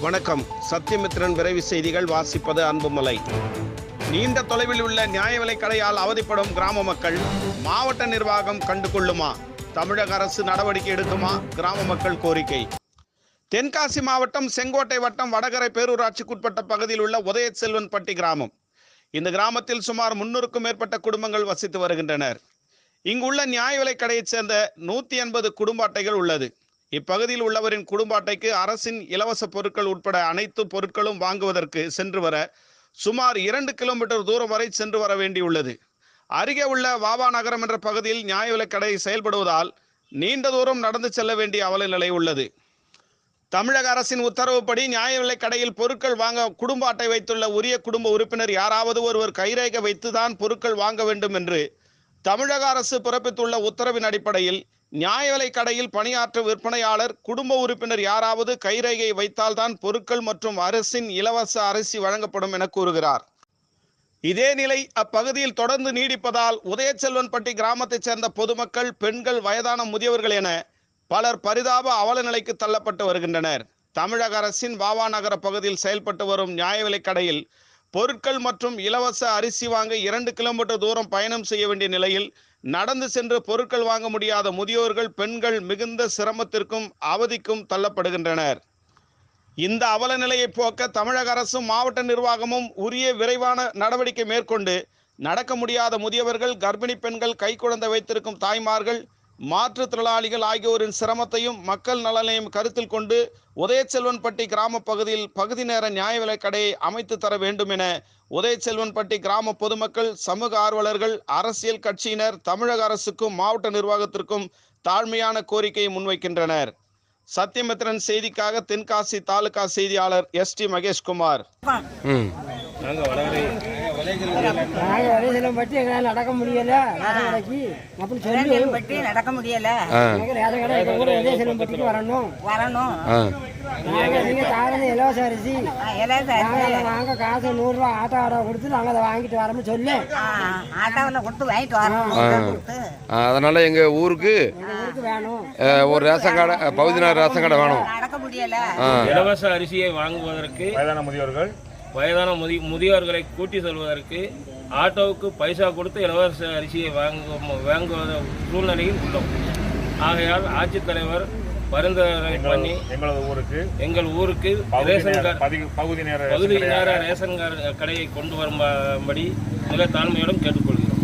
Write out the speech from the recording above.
வணக்கம். சத்தியமித்ரன் விரைவு செய்திகள் வாசிப்பது அன்புமலை. நீண்ட தொலைவில் உள்ள நியாய விலைக் கடையால் அவதிப்படும் கிராம மக்கள் மாவட்ட நிர்வாகம் கண்டுகொள்ளுமா? தமிழக அரசு நடவடிக்கை எடுக்குமா? கிராம மக்கள் கோரிக்கை. தென்காசி மாவட்டம் செங்கோட்டை வட்டம் வடகரை பேரூராட்சிக்குட்பட்ட பகுதியில் உள்ள உதயசெல்வன்பட்டி கிராமம். இந்த கிராமத்தில் சுமார் முன்னூறுக்கும் மேற்பட்ட குடும்பங்கள் வசித்து வருகின்றனர். இங்குள்ள நியாய விலைக்கடையைச் சேர்ந்த நூற்றி எண்பது குடும்ப அட்டைகள் உள்ளது. இப்பகுதியில் உள்ளவரின் குடும்ப அட்டைக்கு அரசின் இலவச பொருட்கள் உட்பட அனைத்து பொருட்களும் வாங்குவதற்கு சென்று வர சுமார் இரண்டு கிலோமீட்டர் தூரம் வரை சென்று வர வேண்டியுள்ளது. அருகே உள்ள வாவா நகரம் என்ற பகுதியில் நியாய விலைக் கடை செயல்படுவதால் நீண்ட தூரம் நடந்து செல்ல வேண்டிய அவல நிலை உள்ளது. தமிழக அரசின் உத்தரவுப்படி நியாய விலை கடையில் பொருட்கள் வாங்க குடும்ப அட்டை வைத்துள்ள உரிய குடும்ப உறுப்பினர் யாராவது ஒருவர் கைரேகை வைத்துதான் பொருட்கள் வாங்க வேண்டும் என்று தமிழக அரசு பிறப்பித்துள்ள உத்தரவின் அடிப்படையில் நியாய விலை கடையில் பணியாற்றும் விற்பனையாளர் குடும்ப உறுப்பினர் யாராவது கைரேகை வைத்தால்தான் பொருட்கள் மற்றும் அரசின் இலவச அரிசி வழங்கப்படும் என கூறுகிறார். இதே நிலை அப்பகுதியில் தொடர்ந்து நீடிப்பதால் உதயச்செல்வன்பட்டி கிராமத்தைச் சேர்ந்த பொதுமக்கள் பெண்கள் வயதான முதியவர்கள் என பலர் பரிதாப அவல நிலைக்கு தள்ளப்பட்டு வருகின்றனர். தமிழக அரசின் வாவா நகர பகுதியில் செயல்பட்டு வரும் நியாய விலைக் கடையில் பொருட்கள் மற்றும் இலவச அரிசி வாங்க இரண்டு கிலோமீட்டர் தூரம் பயணம் செய்ய வேண்டிய நிலையில் நடந்து சென்று பொருட்கள் வாங்க முடியாத முதியோர்கள் பெண்கள் மிகுந்த சிரமத்திற்கும் அவதிக்கும் தள்ளப்படுகின்றனர். இந்த அவல நிலையை போக்க தமிழக அரசும் மாவட்ட நிர்வாகமும் உரிய விரைவான நடவடிக்கை மேற்கொண்டு நடக்க முடியாத முதியவர்கள் கர்ப்பிணி பெண்கள் கைக்குழந்தை வைத்திருக்கும் தாய்மார்கள் மாற்றுத்திறனாளிகள் ஆகியோரின் சிரமத்தையும் மக்கள் நலனையும் கருத்தில் கொண்டு உதயச்செல்வன்பட்டி கிராம பகுதியில் பகுதி நேர நியாய விலைக்கடையை அமைத்து தர வேண்டும் என உதயச்செல்வன்பட்டி கிராம பொதுமக்கள் சமூக ஆர்வலர்கள் அரசியல் கட்சியினர் தமிழக அரசுக்கும் மாவட்ட நிர்வாகத்திற்கும் தாழ்மையான கோரிக்கையை முன்வைக்கின்றனர். சத்தியமித்திரன் செய்திக்காக தென்காசி தாலுகா செய்தியாளர் எஸ் டி மகேஷ்குமார். நாங்கள் வரைசலம் பற்றி எங்களால் நடக்க முடியல. ரேஷன் கடைக்கு அப்படின்னு சொல்லி பட்டி நடக்க முடியல. ரேஷன் கடை எங்க ஊர் உதயசலம் பட்டிக்கு வரணும். வரணும். நாங்கள் நீங்கள் தாரது இலவச அரிசி. நாங்கள் வாங்க காசு நூறுரூவா ஆட்டோ ஆட்டோ கொடுத்து நாங்கள் அதை வாங்கிட்டு வரோம்னு சொல்லி. ஆ, ஆட்டோவில் கொடுத்து வாங்கிட்டு வரணும் கொடுத்து அதனால் எங்கள் ஊருக்கு எங்கள் ஊருக்கு வேணும். ஒரு ரேஷன் கடை அஹ், பகுதினார் ரேஷன் கடை வேணும். நடக்க முடியல. இலவச அரிசியை வாங்குவதற்கு வயதான முதியோர்கள் வயதான முதி முதியோர்களை கூட்டி செல்வதற்கு ஆட்டோவுக்கு பைசா கொடுத்து இலவச அரிசியை வாங்க வாங்குவத சூழ்நிலையில் உள்ளோம். ஆகையால் ஆட்சித்தலைவர் பரிந்துரை பண்ணி எங்களது ஊருக்கு எங்கள் ஊருக்கு ரேஷன் பகுதி நேர பகுதி ரேஷன் நேர ரேஷன் கார்டு கடையை கொண்டு வரும்படி மிக தாழ்மையுடன் கேட்டுக்கொள்கிறோம்.